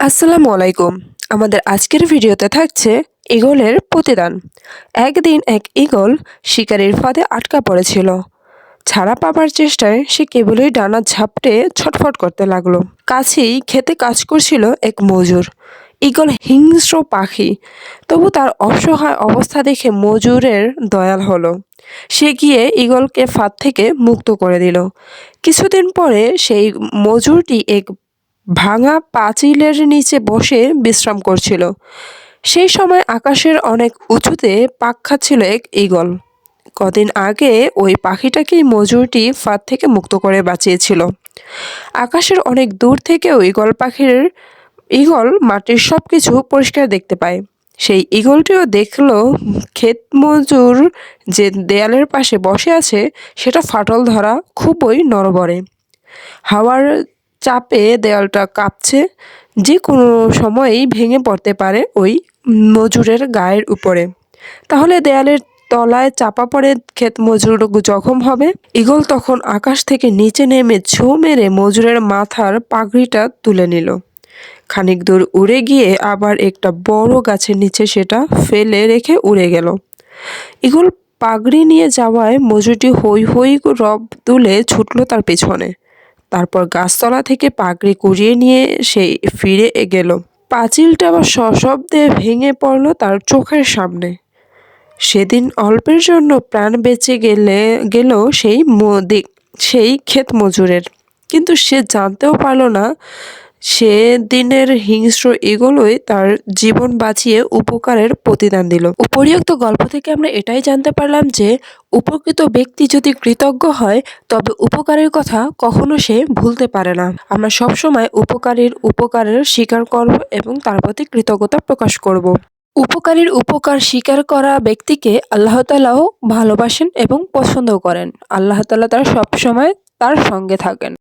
আসসালামু আলাইকুম। আমাদের আজকের ভিডিওতে থাকছে ঈগলের প্রতিদান। একদিন এক ঈগল শিকারীর ফাঁদে আটকা পড়েছিল। ছাড়া পাবার চেষ্টায় সে কেবলই ডানা ঝাপটে ছটফট করতে লাগল। কাছেই খেতে কাজ করছিল এক মজুর। ঈগল হিংস্র পাখি, তবু তার অসহায় অবস্থা দেখে মজুরের দয়াল হলো। সে গিয়ে ঈগলকে ফাঁদ থেকে মুক্ত করে দিল। কিছুদিন পরে সেই মজুরটি এক ভাঙা পাঁচিলের নিচে বসে বিশ্রাম করছিল। সেই সময় আকাশের অনেক উঁচুতে পাক খাচ্ছিল এক ঈগল। কদিন আগে ওই পাখিটাকেই মজুরটি ফাঁদ থেকে মুক্ত করে বাঁচিয়েছিল। আকাশের অনেক দূর থেকে ঈগল পাখির ঈগল মাটির সব কিছু পরিষ্কার দেখতে পায়। সেই ঈগলটিও দেখল ক্ষেত মজুর যে দেয়ালের পাশে বসে আছে, সেটা ফাটল ধরা খুবই নরবরে হাওয়ার চাপে দেয়ালটা কাঁপছে যে কোনো সময়েই ভেঙে পড়তে পারে ওই মজুরের গায়ের উপরে। তাহলে দেয়ালের তলায় চাপা পড়ে ক্ষেত মজুর জখম হবে। ইগল তখন আকাশ থেকে নিচে নেমে ছো মেরে মজুরের মাথার পাগড়িটা তুলে নিল। খানিক দূর উড়ে গিয়ে আবার একটা বড় গাছের নিচে সেটা ফেলে রেখে উড়ে গেল। ইগল পাগড়ি নিয়ে যাওয়ায় মজুরটি হই হই রব তুলে ছুটল তার পেছনে। তারপর গাছতলা থেকে পাগড়ি কুড়িয়ে নিয়ে সেই ফিরে গেল। পাঁচিলটা আবার সশব্দে ভেঙে পড়ল তার চোখের সামনে। সেদিন অল্পের জন্য প্রাণ বেঁচে গেলে, গেল সেই মদিক সেই ক্ষেত মজুরের। কিন্তু সে জানতেও পারল না সে দিনের হিংস্র এগুলোই তার জীবন বাঁচিয়ে উপকারের প্রতিদান দিল। উপরিউক্ত গল্প থেকে আমরা এটাই জানতে পারলাম যে, উপকৃত ব্যক্তি যদি কৃতজ্ঞ হয়, তবে উপকারের কথা কখনো সে ভুলতে পারে না। আমরা সবসময় উপকারীর উপকারের স্বীকার করব এবং তার প্রতি কৃতজ্ঞতা প্রকাশ করব। উপকারীর উপকার স্বীকার করা ব্যক্তিকে আল্লাহ তালাও ভালোবাসেন এবং পছন্দ করেন। আল্লাহ তালা তার সবসময় তার সঙ্গে থাকেন।